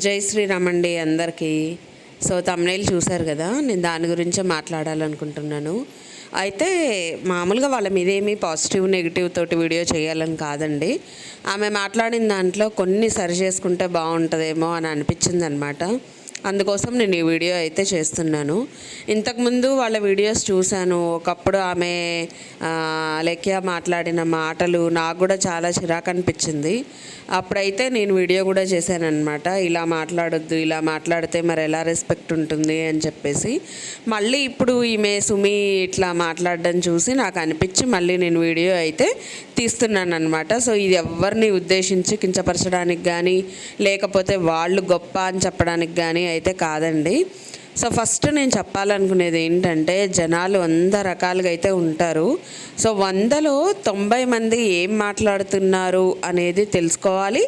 జై శ్రీరామ్ అండి అందరికీ. సో తమ్నేల్ చూశారు కదా నేను దాని గురించే మాట్లాడాలనుకుంటున్నాను. అయితే మామూలుగా వాళ్ళ మీద ఏమీ పాజిటివ్ నెగిటివ్ తోటి వీడియో చేయాలని కాదండి. ఆమె మాట్లాడిన దాంట్లో కొన్ని సరి చేసుకుంటే బాగుంటుందేమో అని అనిపించింది అనమాట అందుకోసం నేను ఈ వీడియో అయితే చేస్తున్నాను. ఇంతకుముందు వాళ్ళ వీడియోస్ చూశాను. ఒకప్పుడు ఆమె లెక్య మాట్లాడిన మాటలు నాకు కూడా చాలా చిరాకు అనిపించింది. అప్పుడైతే నేను వీడియో కూడా చేశాను అనమాట ఇలా మాట్లాడొద్దు ఇలా మాట్లాడితే మరి ఎలా రెస్పెక్ట్ ఉంటుంది అని చెప్పేసి. మళ్ళీ ఇప్పుడు ఈమె సుమి ఇట్లా మాట్లాడడం చూసి నాకు అనిపించి మళ్ళీ నేను వీడియో అయితే తీస్తున్నాను అనమాట సో ఇది ఎవరిని ఉద్దేశించి కించపరచడానికి కానీ లేకపోతే వాళ్ళు గొప్ప అని చెప్పడానికి కానీ అయితే కాదండి. సో ఫస్ట్ నేను చెప్పాలనుకునేది ఏంటంటే జనాలు వంద రకాలుగా అయితే ఉంటారు. సో వందలో తొంభై మంది ఏం మాట్లాడుతున్నారు అనేది తెలుసుకోవాలి.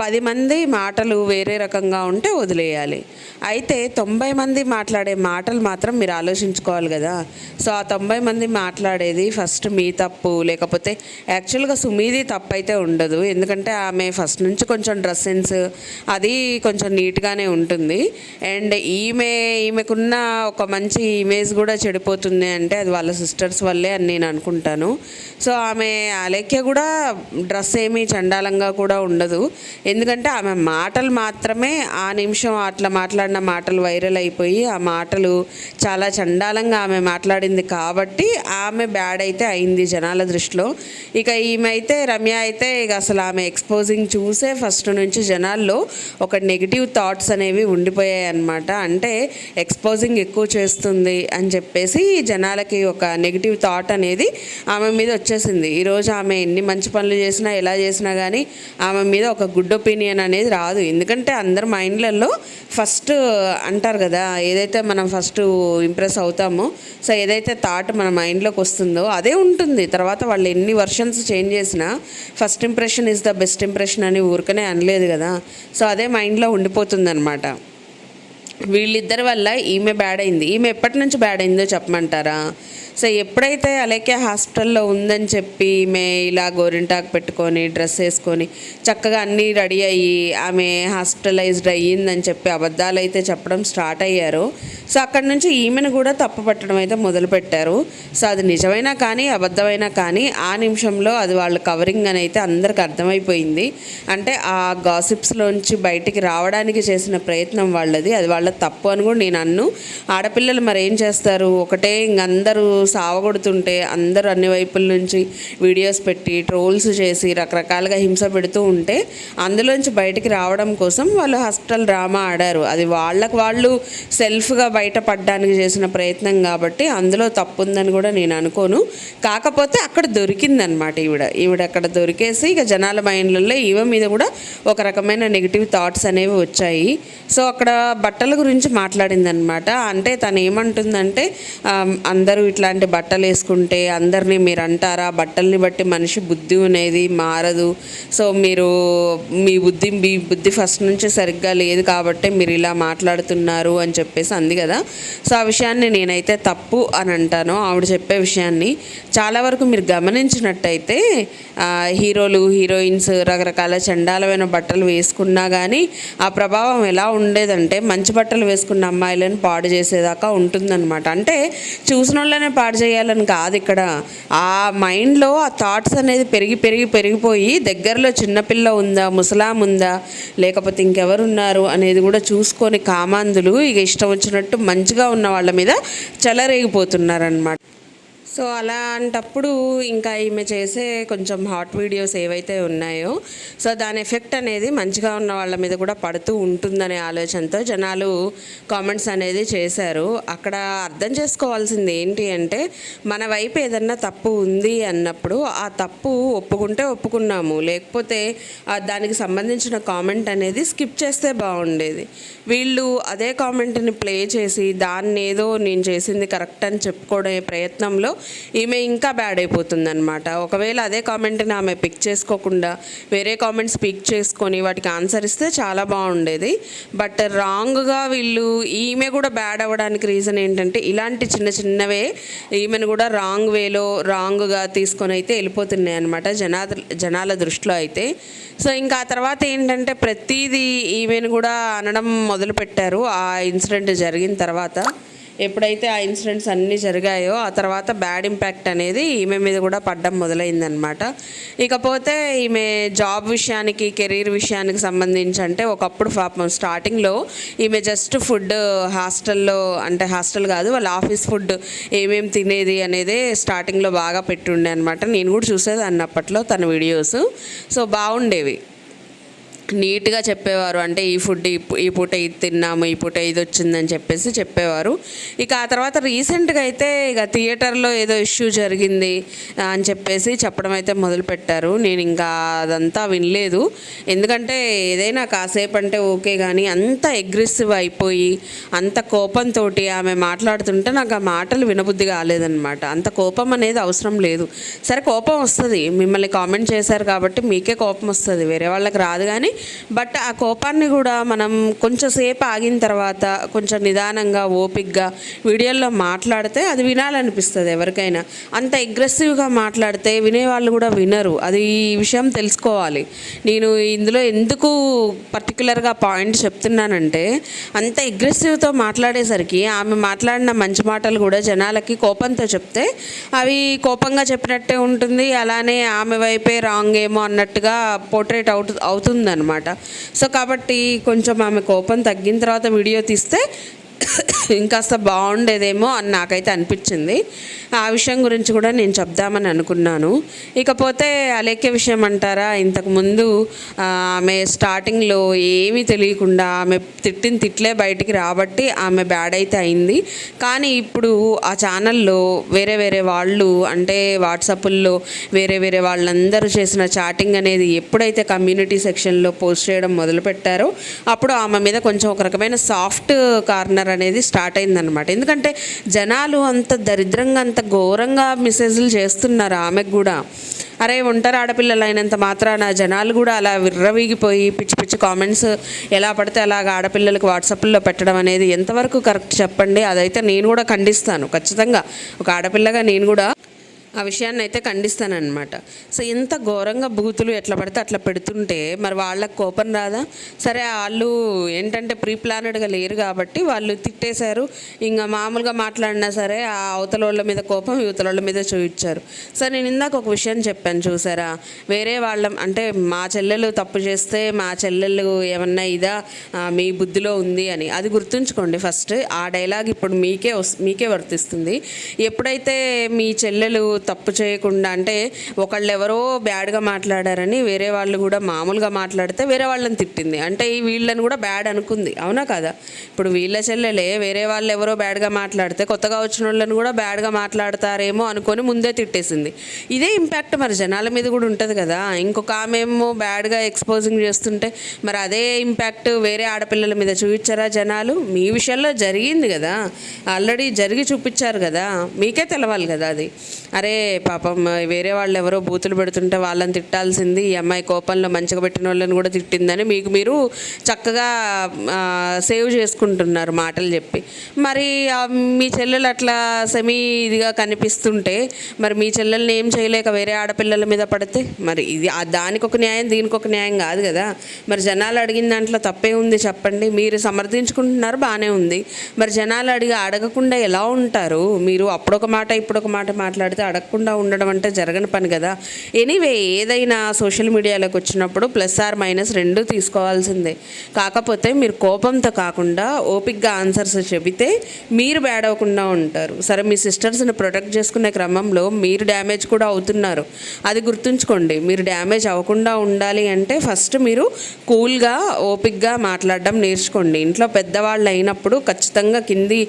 పది మంది మాటలు వేరే రకంగా ఉంటే వదిలేయాలి. అయితే తొంభై మంది మాట్లాడే మాటలు మాత్రం మీరు ఆలోచించుకోవాలి కదా. సో ఆ తొంభై మంది మాట్లాడేది ఫస్ట్ మీ తప్పు లేకపోతే యాక్చువల్గా సుమీది తప్పు అయితే ఉండదు. ఎందుకంటే ఆమె ఫస్ట్ నుంచి కొంచెం డ్రెస్ సెన్స్ అది కొంచెం నీట్గానే ఉంటుంది. అండ్ ఈమె ఈమెకున్న ఒక మంచి ఇమేజ్ కూడా చెడిపోతుంది అంటే అది వాళ్ళ సిస్టర్స్ వల్లే అని నేను అనుకుంటాను. సో ఆమె అలేఖ్య కూడా డ్రెస్ ఏమీ చండాలంగా కూడా ఉండదు. ఎందుకంటే ఆమె మాటలు మాత్రమే ఆ నిమిషం అట్లా మాట్లాడిన మాటలు వైరల్ అయిపోయి ఆ మాటలు చాలా చండాలంగా ఆమె మాట్లాడింది కాబట్టి ఆమె బ్యాడ్ అయితే అయింది జనాల దృష్టిలో. ఇక ఈమె అయితే రమ్య అయితే ఇక అసలు ఆమె ఎక్స్పోజింగ్ చూసే ఫస్ట్ నుంచి జనాల్లో ఒక నెగిటివ్ థాట్స్ అనేవి ఉండిపోయాయి అన్నమాట అంటే ఎక్స్పోజింగ్ ఎక్కువ చేస్తుంది అని చెప్పేసి జనాలకి ఒక నెగిటివ్ థాట్ అనేది ఆమె మీద వచ్చేసింది. ఈరోజు ఆమె ఎన్ని మంచి పనులు చేసినా ఎలా చేసినా కానీ ఆమె మీద ఒక గుడ్ ఒపీనియన్ అనేది రాదు. ఎందుకంటే అందరి మైండ్లలో ఫస్ట్ అంటారు కదా ఏదైతే మనం ఫస్ట్ ఇంప్రెస్ అవుతామో సో ఏదైతే థాట్ మన మైండ్లోకి వస్తుందో అదే ఉంటుంది. తర్వాత వాళ్ళు ఎన్ని వర్షన్స్ చేంజ్ చేసినా first impression is the best impression అని ఊరికనే అనలేదు కదా. సో అదే మైండ్లో ఉండిపోతుంది అనమాట వీళ్ళిద్దరి వల్ల ఈమె బ్యాడ్ అయింది. ఈమె ఎప్పటి నుంచి బ్యాడ్ అయిందో చెప్పమంటారా? సో ఎప్పుడైతే అలేకే హాస్పిటల్లో ఉందని చెప్పి ఈమె ఇలా గోరింటాకు పెట్టుకొని డ్రెస్ వేసుకొని చక్కగా అన్నీ రెడీ అయ్యి ఆమె హాస్పిటలైజ్డ్ అయ్యిందని చెప్పి అబద్ధాలు అయితే చెప్పడం స్టార్ట్ అయ్యారు. సో అక్కడి నుంచి ఈమెను కూడా తప్పు పట్టడం అయితే మొదలుపెట్టారు. సో అది నిజమైనా కానీ అబద్ధమైనా కానీ ఆ నిమిషంలో అది వాళ్ళ కవరింగ్ అని అయితే అందరికి అర్థమైపోయింది. అంటే ఆ గాసిప్స్లోంచి బయటికి రావడానికి చేసిన ప్రయత్నం వాళ్ళది. అది వాళ్ళ తప్పు అని కూడా నేను అన్ను. ఆడపిల్లలు మరి ఏం చేస్తారు? ఒకటే ఇంకందరూ సావగొడుతుంటే అందరూ అన్ని వైపుల నుంచి వీడియోస్ పెట్టి ట్రోల్స్ చేసి రకరకాలుగా హింస పెడుతూ ఉంటే అందులోంచి బయటికి రావడం కోసం వాళ్ళు హాస్పిటల్ డ్రామా ఆడారు. అది వాళ్ళకు వాళ్ళు సెల్ఫ్గా బయటపడడానికి చేసిన ప్రయత్నం కాబట్టి అందులో తప్పు ఉందని కూడా నేను అనుకోను. కాకపోతే అక్కడ దొరికిందనమాట ఈవిడ. ఈవిడ అక్కడ దొరికేసి ఇక జనాల మైండ్లలో ఈవ మీద కూడా ఒక రకమైన నెగిటివ్ థాట్స్ అనేవి వచ్చాయి. సో అక్కడ బట్టల గురించి మాట్లాడిందనమాట అంటే తను ఏమంటుందంటే అందరూ ఇట్లాంటి బట్టలు వేసుకుంటే అందరినీ మీరు అంటారా? బట్టల్ని బట్టి మనిషి బుద్ధి అనేది మారదు. సో మీరు మీ బుద్ధి మీ బుద్ధి ఫస్ట్ నుంచి సరిగ్గా లేదు కాబట్టి మీరు ఇలా మాట్లాడుతున్నారు అని చెప్పేసి అంది కదా. సో ఆ విషయాన్ని నేనైతే తప్పు అని అంటాను. ఆవిడ చెప్పే విషయాన్ని చాలా వరకు మీరు గమనించినట్టయితే హీరోలు హీరోయిన్స్ రకరకాల చండాలమైన బట్టలు వేసుకున్నా కానీ ఆ ప్రభావం ఎలా ఉండేదంటే మంచి బట్టలు వేసుకున్న అమ్మాయిలను పాడు చేసేదాకా ఉంటుందన్నమాట. అంటే చూసిన వాళ్ళనే పాడు చేయాలని కాదు ఇక్కడ. ఆ మైండ్లో ఆ థాట్స్ అనేది పెరిగి పెరిగి పెరిగిపోయి దగ్గరలో చిన్నపిల్ల ఉందా ముసలాం ఉందా లేకపోతే ఇంకెవరు ఉన్నారు అనేది కూడా చూసుకొని కామాంధులు ఇక ఇష్టం వచ్చినట్టు మంచిగా ఉన్న వాళ్ళ మీద చెలరేగిపోతున్నారనమాట సో అలాంటప్పుడు ఇంకా ఈమె చేసే కొంచెం హాట్ వీడియోస్ ఏవైతే ఉన్నాయో సో దాని ఎఫెక్ట్ అనేది మంచిగా ఉన్న వాళ్ళ మీద కూడా పడుతూ ఉంటుందనే ఆలోచనతో జనాలు కామెంట్స్ అనేది చేశారు. అక్కడ అర్థం చేసుకోవాల్సింది ఏంటి అంటే మన వైపు ఏదన్నా తప్పు ఉంది అన్నప్పుడు ఆ తప్పు ఒప్పుకుంటే ఒప్పుకున్నాము. లేకపోతే దానికి సంబంధించిన కామెంట్ అనేది స్కిప్ చేస్తే బాగుండేది. వీళ్ళు అదే కామెంట్ని ప్లే చేసి దాన్ని ఏదో నేను చేసింది కరెక్ట్ అని చెప్పుకోవడే ప్రయత్నంలో ఈమె ఇంకా బ్యాడ్ అయిపోతుంది అనమాట ఒకవేళ అదే కామెంట్ని ఆమె పిక్ చేసుకోకుండా వేరే కామెంట్స్ పిక్ చేసుకొని వాటికి ఆన్సర్ ఇస్తే చాలా బాగుండేది. బట్ రాంగ్గా వీళ్ళు ఈమె కూడా బ్యాడ్ అవ్వడానికి రీజన్ ఏంటంటే ఇలాంటి చిన్న చిన్నవే ఈమెను కూడా రాంగ్ వేలో రాంగ్గా తీసుకొని అయితే వెళ్ళిపోతున్నాయి అనమాట జనా జనాల దృష్టిలో అయితే. సో ఇంకా ఆ తర్వాత ఏంటంటే ప్రతిదీ ఈమెను కూడా అనడం మొదలుపెట్టారు. ఆ ఇన్సిడెంట్ జరిగిన తర్వాత ఎప్పుడైతే ఆ ఇన్సిడెంట్స్ అన్నీ జరిగాయో ఆ తర్వాత బ్యాడ్ ఇంపాక్ట్ అనేది ఈమె మీద కూడా పడ్డం మొదలైందనమాట ఇకపోతే ఈమె జాబ్ విషయానికి కెరీర్ విషయానికి సంబంధించి అంటే ఒకప్పుడు పాపం స్టార్టింగ్లో ఈమె జస్ట్ ఫుడ్ హాస్టల్లో అంటే హాస్టల్ కాదు వాళ్ళ ఆఫీస్ ఫుడ్ ఏమేమి తినేది అనేది స్టార్టింగ్లో బాగా పెట్టుండే అనమాట నేను కూడా చూసేదాన్ని అప్పట్లో తన వీడియోస్. సో బాగుండేవి. నీట్గా చెప్పేవారు. అంటే ఈ ఫుడ్ ఈ ఈ పూట ఇది తిన్నాము ఈ పూట ఇది వచ్చిందని చెప్పేసి చెప్పేవారు. ఇక ఆ తర్వాత రీసెంట్గా అయితే ఇక థియేటర్లో ఏదో ఇష్యూ జరిగింది అని చెప్పేసి చెప్పడం అయితే మొదలుపెట్టారు. నేను ఇంకా అదంతా వినలేదు. ఎందుకంటే ఏదైనా కాసేపు అంటే ఓకే కానీ అంత అగ్రెసివ్ అయిపోయి అంత కోపంతో ఆమె మాట్లాడుతుంటే నాకు ఆ మాటలు వినబుద్ధి కాలేదన్నమాట. అంత కోపం అనేది అవసరం లేదు. సరే కోపం వస్తుంది. మిమ్మల్ని కామెంట్ చేశారు కాబట్టి మీకే కోపం వస్తుంది. వేరే వాళ్ళకి రాదు కానీ బట్ ఆ కోపాన్ని కూడా మనం కొంచెం సేపు ఆగిన తర్వాత కొంచెం నిదానంగా ఓపిక్గా వీడియోల్లో మాట్లాడితే అది వినాలనిపిస్తుంది ఎవరికైనా. అంత అగ్రెసివ్గా మాట్లాడితే వినేవాళ్ళు కూడా వినరు. అది ఈ విషయం తెలుసుకోవాలి. నేను ఇందులో ఎందుకు పర్టికులర్గా పాయింట్ చెప్తున్నానంటే అంత అగ్రెసివ్తో మాట్లాడేసరికి ఆమె మాట్లాడిన మంచి మాటలు కూడా జనాలకి కోపంతో చెప్తే అవి కోపంగా చెప్పినట్టే ఉంటుంది. అలానే ఆమె వైపే రాంగ్ ఏమో అన్నట్టుగా పోర్ట్రేట్ అవుతు అవుతుందన్నమాట. సో కాబట్టి కొంచెం ఆమె కోపం తగ్గిన తర్వాత వీడియో తీస్తే ఇంకాస్త బాగుండేదేమో అని నాకైతే అనిపించింది. ఆ విషయం గురించి కూడా నేను చెప్దామని అనుకున్నాను. ఇకపోతే అలేఖ్య విషయం అంటారా? ఇంతకుముందు ఆమె స్టార్టింగ్లో ఏమీ తెలియకుండా ఆమె తిట్టిన తిట్లే బయటికి రాబట్టి ఆమె బ్యాడ్ అయితే అయింది. కానీ ఇప్పుడు ఆ ఛానల్లో వేరే వేరే వాళ్ళు అంటే వాట్సాప్ల్లో వేరే వేరే వాళ్ళందరూ చేసిన చాటింగ్ అనేది ఎప్పుడైతే కమ్యూనిటీ సెక్షన్లో పోస్ట్ చేయడం మొదలుపెట్టారో అప్పుడు ఆమె మీద కొంచెం ఒక రకమైన సాఫ్ట్ కార్నర్ అనేది స్టార్ట్ అయిందనమాట ఎందుకంటే జనాలు అంత దరిద్రంగా అంత ఘోరంగా మెసేజ్లు చేస్తున్నారు ఆమెకు కూడా. అరే ఒంటరి ఆడపిల్లలు అయినంత మాత్రాన జనాలు కూడా అలా విర్రవీగిపోయి పిచ్చి పిచ్చి కామెంట్స్ ఎలా పడితే అలాగ ఆడపిల్లలకు వాట్సాప్లో పెట్టడం అనేది ఎంతవరకు కరెక్ట్ చెప్పండి? అదైతే నేను కూడా ఖండిస్తాను. ఖచ్చితంగా ఒక ఆడపిల్లగా నేను కూడా ఆ విషయాన్ని అయితే ఖండిస్తానమాట సో ఇంత ఘోరంగా బూతులు ఎట్లా పడితే అట్లా పెడుతుంటే మరి వాళ్ళకి కోపం రాదా? సరే వాళ్ళు ఏంటంటే ప్రీ ప్లానెడ్గా లేరు కాబట్టి వాళ్ళు తిట్టేశారు. ఇంకా మామూలుగా మాట్లాడినా సరే ఆ అవతల వాళ్ళ మీద కోపం యువతల వాళ్ళ మీద చూపించారు. సో నేను ఇందాక ఒక విషయం చెప్పాను చూసారా? వేరే వాళ్ళం అంటే మా చెల్లెలు తప్పు చేస్తే మా చెల్లెలు ఏమన్నా ఇదా మీ బుద్ధిలో ఉంది అని. అది గుర్తుంచుకోండి ఫస్ట్. ఆ డైలాగ్ ఇప్పుడు మీకే వస్ మీకే వర్తిస్తుంది. ఎప్పుడైతే మీ చెల్లెలు తప్పు చేయకుండా అంటే ఒకళ్ళు ఎవరో బ్యాడ్గా మాట్లాడారని వేరే వాళ్ళు కూడా మామూలుగా మాట్లాడితే వేరే వాళ్ళని తిట్టింది. అంటే ఈ వీళ్ళని కూడా బ్యాడ్ అనుకుంది. అవునా కదా? ఇప్పుడు వీళ్ళ చెల్లెలే వేరే వాళ్ళు ఎవరో బ్యాడ్గా మాట్లాడితే కొత్తగా వచ్చిన వాళ్ళని కూడా బ్యాడ్గా మాట్లాడతారేమో అనుకొని ముందే తిట్టేసింది. ఇదే ఇంపాక్ట్ మరి జనాల మీద కూడా ఉంటుంది కదా. ఇంకొక ఆమె ఏమో బ్యాడ్గా ఎక్స్పోజింగ్ చేస్తుంటే మరి అదే ఇంపాక్ట్ వేరే ఆడపిల్లల మీద చూపించారా జనాలు? మీ విషయంలో జరిగింది కదా. ఆల్రెడీ జరిగి చూపించారు కదా. మీకే తెలవాలి కదా అది. అరే పాపం వేరే వాళ్ళు ఎవరో బూతులు పెడుతుంటే వాళ్ళని తిట్టాల్సింది ఈ అమ్మాయి కోపంలో మంచిగా పెట్టిన వాళ్ళని కూడా తిట్టిందని మీకు మీరు చక్కగా సేవ్ చేసుకుంటున్నారు మాటలు చెప్పి. మరి మీ చెల్లెలు అట్లా సెమీ ఇదిగా కనిపిస్తుంటే మరి మీ చెల్లెల్ని ఏం చేయలేక వేరే ఆడపిల్లల మీద పడితే? మరి ఇది ఆ దానికి ఒక న్యాయం దీనికి ఒక న్యాయం కాదు కదా. మరి జనాలు అడిగిన దాంట్లో తప్పే ఉంది చెప్పండి. మీరు సమర్థించుకుంటున్నారు బాగానే ఉంది. మరి జనాలు అడిగి అడగకుండా ఎలా ఉంటారు? మీరు అప్పుడొక మాట ఇప్పుడొక మాట మాట్లాడితే అడగకుండా ఉండడం అంటే జరగని పని కదా. ఎనీవే ఏదైనా సోషల్ మీడియాలోకి వచ్చినప్పుడు ప్లస్ ఆర్ మైనస్ రెండు తీసుకోవాల్సిందే. కాకపోతే మీరు కోపంతో కాకుండా ఓపిక్గా ఆన్సర్స్ చెబితే మీరు బ్యాడ్ అవ్వకుండా ఉంటారు. సరే మీ సిస్టర్స్ని ప్రొటెక్ట్ చేసుకునే క్రమంలో మీరు డ్యామేజ్ కూడా అవుతున్నారు. అది గుర్తుంచుకోండి మీరు డ్యామేజ్ అవ్వకుండా ఉండాలి అంటే ఫస్ట్ మీరు కూల్గా ఓపిక్గా మాట్లాడడం నేర్చుకోండి. ఇంట్లో పెద్దవాళ్ళు అయినప్పుడు ఖచ్చితంగా కింది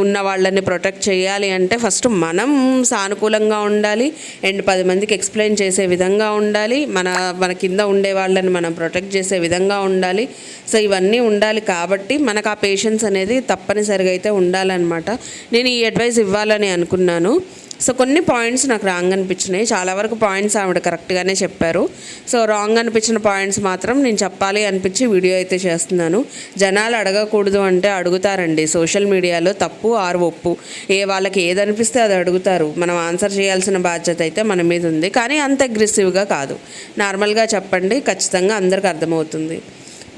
ఉన్న వాళ్ళని ప్రొటెక్ట్ చేయాలి అంటే ఫస్ట్ మనం సానుకూలంగా ఉండాలి. అండ్ పది మందికి ఎక్స్ప్లెయిన్ చేసే విధంగా ఉండాలి. మన మన కింద ఉండే వాళ్ళని మనం ప్రొటెక్ట్ చేసే విధంగా ఉండాలి. సో ఇవన్నీ ఉండాలి కాబట్టి మనకు ఆ పేషెన్స్ అనేది తప్పనిసరిగా అయితే ఉండాలన్నమాట. నేను ఈ అడ్వైస్ ఇవ్వాలని అనుకున్నాను. సో కొన్ని పాయింట్స్ నాకు రాంగ్ అనిపించినాయి. చాలా వరకు పాయింట్స్ ఆవిడ కరెక్ట్గానే చెప్పారు. సో రాంగ్ అనిపించిన పాయింట్స్ మాత్రం నేను చెప్పాలి అనిపించి వీడియో అయితే చేస్తున్నాను. జనాలు అడగకూడదు అంటే అడుగుతారండి. సోషల్ మీడియాలో తప్పు ఆరు ఒప్పు. ఏ వాళ్ళకి ఏది అనిపిస్తే అది అడుగుతారు. మనం ఆన్సర్ చేయాల్సిన బాధ్యత అయితే మన మీద ఉంది. కానీ అంత అగ్రెసివ్గా కాదు. నార్మల్గా చెప్పండి. ఖచ్చితంగా అందరికి అర్థమవుతుంది.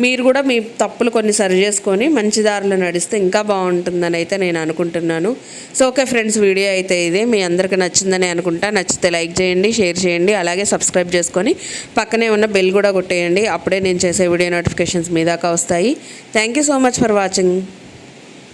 మీరు కూడా మీ తప్పులు కొన్ని సరి చేసుకొని మంచి దారిలో నడిస్తే ఇంకా బాగుంటుందని అయితే నేను అనుకుంటున్నాను. సో ఓకే ఫ్రెండ్స్ వీడియో అయితే ఇదే. మీ అందరికి నచ్చిందని అనుకుంటా. నచ్చితే లైక్ చేయండి షేర్ చేయండి అలాగే సబ్స్క్రైబ్ చేసుకొని పక్కనే ఉన్న బెల్ కూడా కొట్టేయండి. అప్పుడే నేను చేసే వీడియో నోటిఫికేషన్స్ మీ దాకా వస్తాయి. Thank you so much for watching.